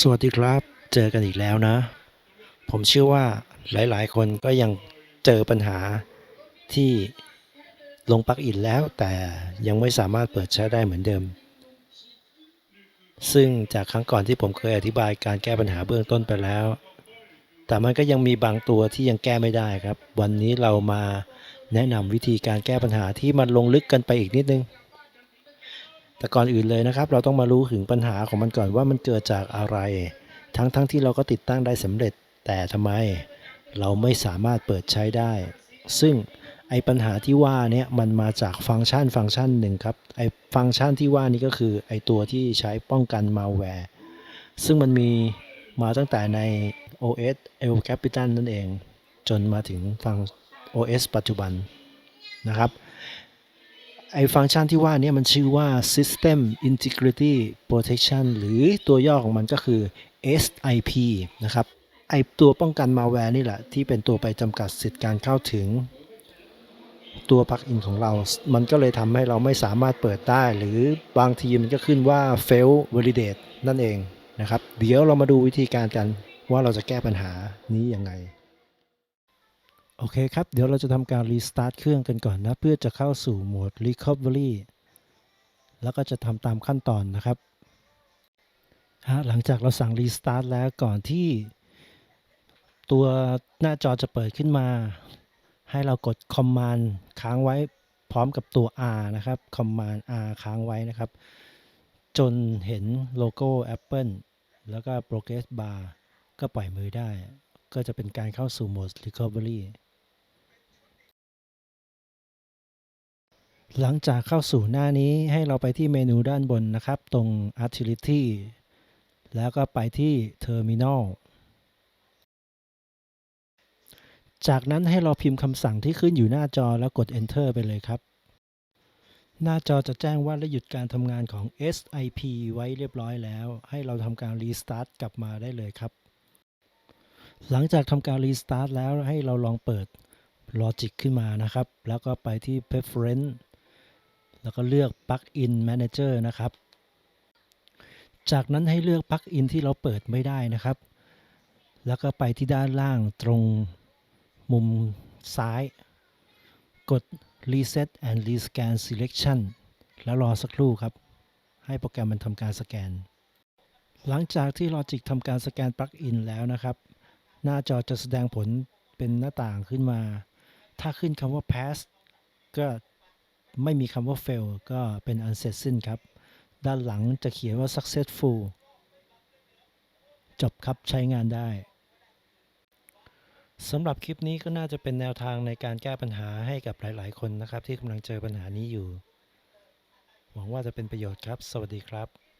สวัสดีครับ เจอกันอีกแล้วนะ ผมเชื่อว่าหลายๆ คนก็ยังเจอปัญหาที่ลงปลั๊กอินแล้วแต่ยังไม่สามารถเปิดใช้ได้เหมือนเดิม ซึ่งจากครั้งก่อนที่ผมเคยอธิบายการแก้ปัญหาเบื้องต้นไปแล้ว แต่มันก็ยังมีบางตัวที่ยังแก้ไม่ได้ครับ วันนี้เรามาแนะนำวิธีการแก้ปัญหาที่มันลงลึกกันไปอีกนิดนึง แต่ก่อนอื่นเลยนะครับ เราต้องมารู้ถึงปัญหาของมันก่อนว่ามันเกิดจากอะไร ทั้งๆทที่เราก็ติดตั้งได้สำเร็จ แต่ทำไมเราไม่สามารถเปิดใช้ได้ ซึ่งไอ้ปัญหาที่ว่าเนี้ยมันมาจากฟังก์ชันฟังก์ชันหนึ่งครับไอ้ฟังก์ชันที่ว่านี้ก็คือไอ้ตัวที่ใช้ป้องกันมาแวร์ซึ่งมันมีมาตั้งแต่ใน OS El Capitan นั่นเอง จนมาถึงฟัง OS ปัจจุบันนะครับ ไอฟังก์ชันที่ว่านี้มันชื่อว่า System Integrity Protection หรือตัวย่อของมันก็คือ SIP นะครับ ไอตัวป้องกันมาแวร์นี่แหละ ที่เป็นตัวไปจำกัดสิทธิ์การเข้าถึง ตัวปลักอินของเรา มันก็เลยทำให้เราไม่สามารถเปิดได้ หรือบางทีมันก็ขึ้นว่า fail validate นั่นเองนะครับ เดี๋ยวเรามาดูวิธีการกันว่าเราจะแก้ปัญหานี้ยังไง โอเคครับ เดี๋ยวเราจะทำการรีสตาร์ทเครื่องกันก่อนนะ เพื่อจะเข้าสู่โหมด Recovery แล้วก็จะทำตามขั้นตอนนะครับฮะหลังจากเราสั่งรีสตาร์ทแล้วก่อนที่ ตัวหน้าจอจะเปิดขึ้นมา ให้เรากด Command ค้างไว้พร้อมกับตัว R นะครับ Command R ค้างไว้นะครับ จนเห็นโลโก้ Apple แล้วก็ Progress Bar ก็ปล่อยมือได้ ก็จะเป็นการเข้าสู่โหมด Recovery หลังจากเข้าสู่หน้านี้ให้เราไปที่เมนูด้านบนนะครับ ตรง Utility แล้วก็ไปที่ Terminal จากนั้นให้เราพิมพ์คำสั่งที่ขึ้นอยู่หน้าจอแล้วกด Enter ไปเลยครับ หน้าจอจะแจ้งว่าได้หยุดการทำงานของ SIP ไว้เรียบร้อยแล้ว ให้เราทำการ Restart กลับมาได้เลยครับ หลังจากทำการ Restart แล้วให้เราลองเปิด Logic ขึ้นมานะครับ แล้วก็ไปที่ Preference แล้วก็เลือก Plugin Manager นะครับ จากนั้นให้เลือก Plugin ที่เราเปิดไม่ได้นะครับ แล้วก็ไปที่ด้านล่างตรงมุมซ้าย กด Reset and Rescan Selection แล้วรอสักครู่ครับ ให้โปรแกรมมันทำการสแกน หลังจากที่ Logic ทำการสแกน Plugin แล้วนะครับ หน้าจอจะแสดงผลเป็นหน้าต่างขึ้นมา ถ้าขึ้นคำว่า pass ก็ ไม่มีคำว่า fail ก็เป็น อันเสร็จสิ้นครับ ด้านหลังจะเขียนว่า successful จบครับใช้งานได้สำหรับคลิปนี้ก็น่าจะเป็นแนวทางในการแก้ปัญหาให้กับหลาย ๆ คนนะครับ ที่กำลังเจอปัญหานี้อยู่ หวังว่าจะเป็นประโยชน์ครับ สวัสดีครับ